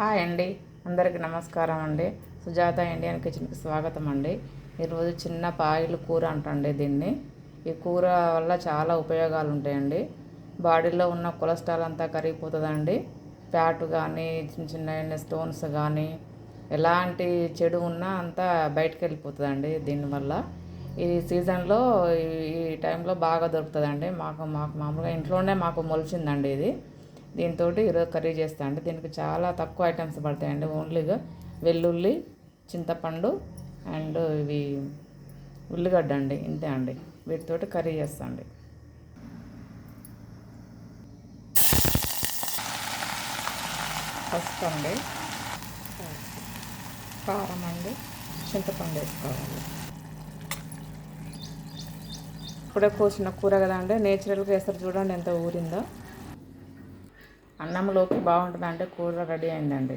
Hi అండి. అందరికీ నమస్కారం అండి. సుజాత ఇండియన్ కిచెన్కి స్వాగతం అండి. ఈరోజు చిన్న పాయిలు కూర అంటండి దీన్ని. ఈ కూర వల్ల చాలా ఉపయోగాలు ఉంటాయండి. బాడీలో ఉన్న కొలెస్ట్రాల్ అంతా కరిగిపోతుందండి. ఫ్యాట్ కానీ చిన్న చిన్న స్టోన్స్ కానీ ఎలాంటి చెడు ఉన్నా అంతా బయటకు వెళ్ళిపోతుందండి దీనివల్ల. ఈ సీజన్లో ఈ- ఈ టైంలో బాగా దొరుకుతుందండి. మాకు మాకు మామూలుగా ఇంట్లోనే మాకు మొలిచిందండి ఇది. దీంతో ఈరోజు కర్రీ చేస్తా అండి దీనికి చాలా తక్కువ ఐటమ్స్ పడతాయండి. ఓన్లీగా వెల్లుల్లి చింతపండు అండ్ ఇవి ఉల్లిగడ్డ అండి ఇంతే అండి. వీటితోటి కర్రీ చేస్తా అండి. పసుపు అండి. కారం అండి. చింతపండు వేసుకోవాలి. ఇప్పుడే కోసిన కూర కదా అండి. నేచురల్గా వేస్తారు చూడండి ఎంత ఊరిందో. అన్నంలోకి బాగుంటుందంటే కూర రెడీ అయిందండి.